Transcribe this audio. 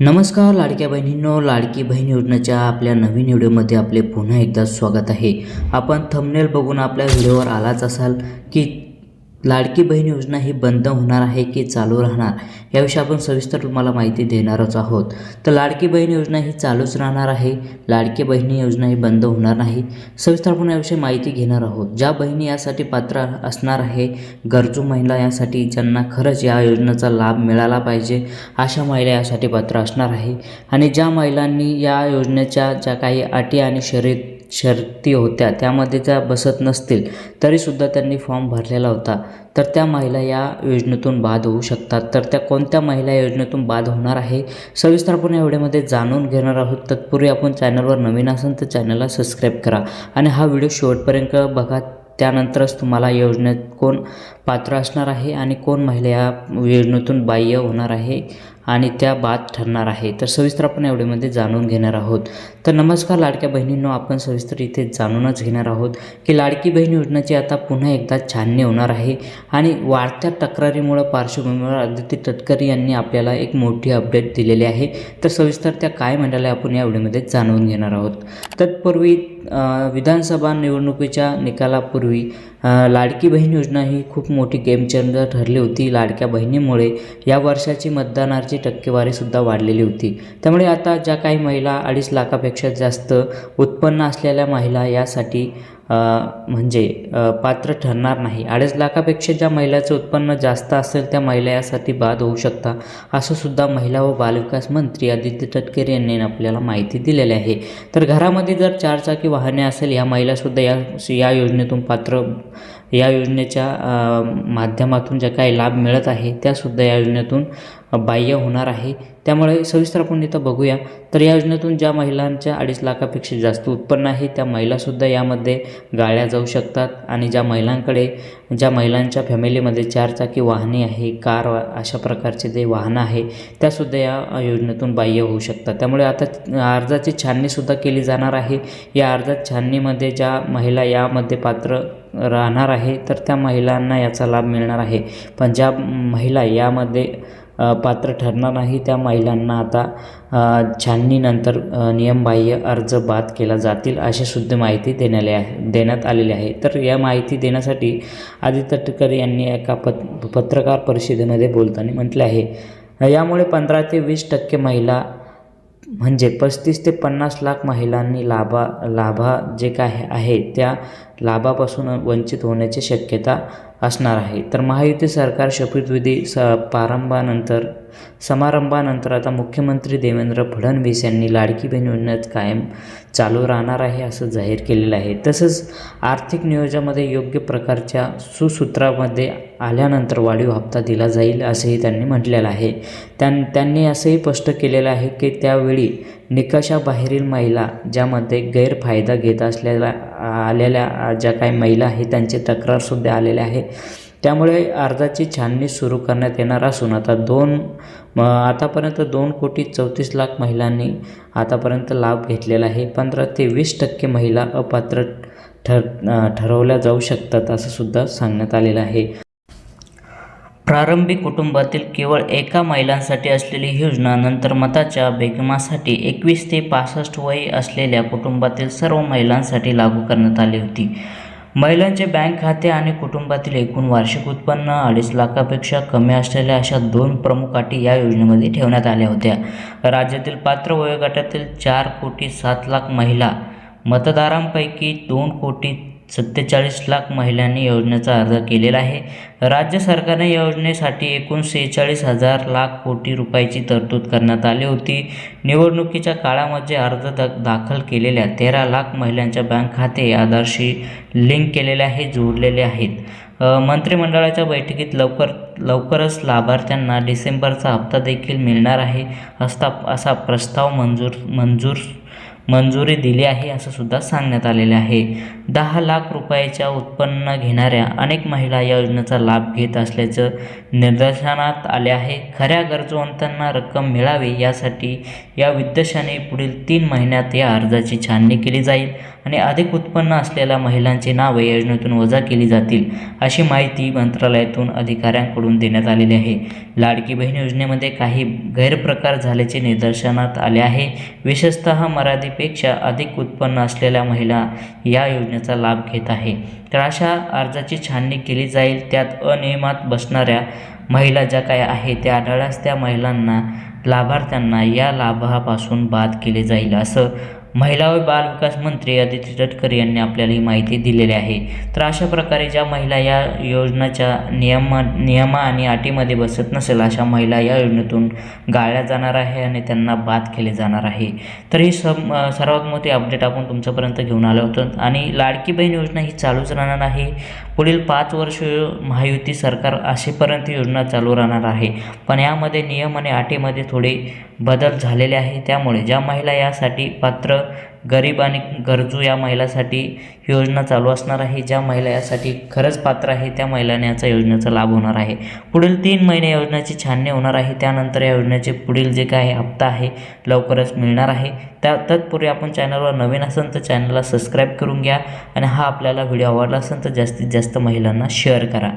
नमस्कार लाडक्या बहिणींनो लाडकी बहीण योजनेच्या आपल्या नवीन व्हिडिओमध्ये आपले पुन्हा एकदा स्वागत आहे. आपण थंबनेल बघून आपल्या व्हिडिओवर आलाच असाल की लाडकी बहीण योजना ही बंद होणार आहे की चालू राहणार याविषयी आपण सविस्तर तुम्हाला माहिती देणारच आहोत. तर लाडकी बहीण योजना ही चालूच राहणार आहे लाडकी बहिणी योजना ही बंद होणार नाही. सविस्तर आपण याविषयी माहिती घेणार आहोत. ज्या बहिणी यासाठी पात्र असणार आहे गरजू महिला यासाठी ज्यांना खरंच या योजनेचा लाभ मिळाला पाहिजे अशा महिला यासाठी पात्र असणार आहे. आणि ज्या महिलांनी या योजनेच्या ज्या काही अटी आणि शर्यत शर्ती होत्या त्यामध्ये त्या बसत नसतील तरीसुद्धा त्यांनी फॉर्म भरलेला होता. तर त्या महिला या योजनेतून बाद होऊ शकतात. तर त्या कोणत्या महिला योजनेतून बाद होणार आहे सविस्तर आपण या व्हिडिओमध्ये जाणून घेणार आहोत. तत्पूर्वी आपण चॅनलवर नवीन असाल तर चॅनलला सबस्क्राईब करा. आणि हा व्हिडिओ शेवटपर्यंत बघा त्यानंतरच तुम्हाला योजनेत कोण पात्र असणार आहे आणि कोण महिला या योजनेतून बाह्य होणार आहे आणि त्या बाद ठरणार आहे. तर सविस्तर आपण या जाणून घेणार आहोत. तर नमस्कार लाडक्या बहिणींनो आपण सविस्तर इथे जाणूनच घेणार आहोत की लाडकी बहीण योजनेची आता पुन्हा एकदा छाननी होणार आहे आणि वाढत्या तक्रारीमुळं पार्श्वभूमीवर आदित्य तटकरी यांनी आपल्याला एक मोठी अपडेट दिलेली आहे. तर सविस्तर त्या काय म्हणाल्या आपण या व्हिडिओमध्ये जाणून घेणार आहोत. तत्पूर्वी विधानसभा निवडणुकीच्या निकालापूर्वी लाडकी बहीण योजना ही खूप मोठी गेमचेंजर ठरली होती. लाडक्या बहिणीमुळे या वर्षाची मतदानाची टक्केवारीसुद्धा वाढलेली होती. त्यामुळे आता ज्या काही महिला अडीच लाखापेक्षा जास्त उत्पन्न असलेल्या महिला यासाठी म्हणजे पात्र ठरणार नाही. अडीच लाखापेक्षा ज्या महिलाचं उत्पन्न जास्त असेल त्या महिला यासाठी बाद होऊ शकता. असं सुद्धा महिला व बालविकास मंत्री आदित्य तटकरे यांनी आपल्याला माहिती दिलेली आहे. तर घरामध्ये जर चारचाकी वाहने असेल या महिलासुद्धा या या योजनेतून पात्र या योजनेच्या माध्यमातून ज्या काही लाभ मिळत आहे त्यासुद्धा या योजनेतून बाह्य होणार आहे. त्यामुळे सविस्तर आपण इथं बघूया. तर या योजनेतून ज्या महिलांच्या अडीच लाखापेक्षा जास्त उत्पन्न आहे त्या महिलासुद्धा यामध्ये गाळल्या जाऊ शकतात आणि ज्या महिलांकडे ज्या महिलांच्या फॅमिलीमध्ये चारचाकी वाहने आहे कार वा- अशा प्रकारचे जे वाहनं आहे त्यासुद्धा या योजनेतून बाह्य होऊ शकतात. त्यामुळे आता अर्जाची छाननीसुद्धा केली जाणार आहे. या अर्जात छाननीमध्ये ज्या महिला यामध्ये पात्र राहणार आहे तर त्या महिलांना याचा लाभ मिळणार आहे. पण ज्या महिला यामध्ये पात्र ठरणार नाही त्या महिलांना आता छाननीनंतर नियमबाह्य अर्ज बाद केला जातील अशी सुद्धा माहिती देण्याले आहे देण्यात आलेली आहे. तर या माहिती देण्यासाठी आदित्य तटकरे यांनी एका पत पत्रकार परिषदेमध्ये बोलताना म्हटले आहे. यामुळे पंधरा ते वीस टक्के महिला म्हणजे पस्तीस ते पन्नास लाख महिलांनी लाभा लाभा जे काय आहे त्या लाभापासून वंचित होण्याची शक्यता असणार आहे. तर महायुती सरकार शपथविधी स प्रारंभानंतर समारंभानंतर आता मुख्यमंत्री देवेंद्र फडणवीस यांनी लाडकी बहीण योजनेत कायम चालू राहणार आहे असं जाहीर केलेलं आहे. तसंच आर्थिक नियोजनामध्ये योग्य प्रकारच्या सुसूत्रामध्ये आल्यानंतर वाढीव हप्ता दिला जाईल असंही त्यांनी म्हटलेलं आहे. त्यां त्यांनी असंही स्पष्ट केलेलं आहे की त्यावेळी निकषाबाहेरील महिला ज्यामध्ये गैरफायदा घेत असलेल्या आलेल्या ज्या काही महिला आहेत त्यांची तक्रारसुद्धा आलेले आहे. त्यामुळे अर्जाची छाननी सुरू करण्यात येणार असून आता दोन म, आतापर्यंत दोन कोटी चौतीस लाख महिलांनी आतापर्यंत लाभ घेतलेला आहे. पंधरा ते वीस टक्के महिला अपात्र ठर ठरवल्या जाऊ शकतात असं सुद्धा सांगण्यात आलेलं आहे. प्रारंभी कुटुंबातील केवळ एका महिलांसाठी असलेली ही योजना नंतर मताच्या बेगमासाठी एकवीस ते पासष्ट वय असलेल्या कुटुंबातील सर्व महिलांसाठी लागू करण्यात आली होती. महिलांचे बँक खाते आणि कुटुंबातील एकूण वार्षिक उत्पन्न अडीच लाखापेक्षा कमी असलेल्या अशा दोन प्रमुख अटी या योजनेमध्ये ठेवण्यात आल्या होत्या. राज्यातील पात्र वयोगटातील चार कोटी सात लाख महिला मतदारांपैकी दोन कोटी सत्तेचाळीस लाख महिलांनी योजनेचा अर्ज केलेला आहे. राज्य सरकारने योजनेसाठी एकूण सेहेचाळीस हजार लाख कोटी रुपयाची तरतूद करण्यात आली होती. निवडणुकीच्या काळामध्ये अर्ज द दाखल केलेल्या तेरा लाख महिलांच्या बँक खाते आधारशी लिंक केलेले आहे जोडलेले आहेत. मंत्रिमंडळाच्या बैठकीत लवकर लवकरच लाभार्थ्यांना डिसेंबरचा हप्ता देखील मिळणार आहे असता असा प्रस्ताव मंजूर मंजूर मंजुरी दिली आहे असं सुद्धा सांगण्यात आलेलं आहे. दहा लाख रुपयाच्या उत्पन्न घेणाऱ्या अनेक महिला या योजनेचा लाभ घेत असल्याचं निदर्शनात आले आहे. खऱ्या गरजवंतांना रक्कम मिळावी यासाठी या विद्याशाने पुढील तीन महिन्यात या अर्जाची छाननी केली जाईल आणि अधिक उत्पन्न असलेल्या महिलांची नावे या योजनेतून वजा केली जातील अशी माहिती मंत्रालयातून अधिकाऱ्यांकडून देण्यात आलेली आहे. लाडकी बहीण योजनेमध्ये काही गैरप्रकार झाल्याचे निदर्शनात आले आहे. विशेषतः पेक्षा अधिक उत्पन्न असलेल्या महिला या योजनेचा लाभ घेत आहे. तर अशा अर्जाची छाननी केली जाईल. त्यात अनियमात बसणाऱ्या महिला ज्या काय आहे त्या आढळल्यास त्या महिलांना लाभार्थ्यांना या लाभापासून बाद केले जाईल असं महिला व बाल विकास मंत्री आदिती तटकरे यांनी आपल्याला ही माहिती दिलेली आहे. तर अशा प्रकारे ज्या महिला या योजनेच्या नियमा नियमा आणि अटीमध्ये बसत नसेल अशा महिला या योजनेतून गाळल्या जाणार आहे आणि त्यांना बाद केले जाणार आहे. तर ही सम सर्वात मोठी अपडेट आपण तुमच्यापर्यंत घेऊन आलो होतो आणि लाडकी बहीण योजना ही चालूच राहणार आहे. पुढील पाच वर्ष महायुती सरकार असेपर्यंत योजना चालू राहणार आहे. पण यामध्ये नियम आणि अटीमध्ये थोडे बदल झालेले आहे. त्यामुळे ज्या महिला यासाठी पात्र गरीब आणि गरजू या महिलासाठी योजना चालू असणार आहे ज्या महिला यासाठी खरंच पात्र आहे त्या महिलाने याचा योजनेचा लाभ होणार आहे. पुढील तीन महिने योजनेची छाननी होणार आहे. त्यानंतर या योजनेचे पुढील जे काही हप्ता आहे लवकरच मिळणार आहे. त्या तत्पूर्वी आपण चॅनलवर नवीन असेल तर चॅनलला सबस्क्राईब करून घ्या आणि हा आपल्याला व्हिडिओ आवडला असेल तर जास्तीत जास्त महिलांना शेअर करा.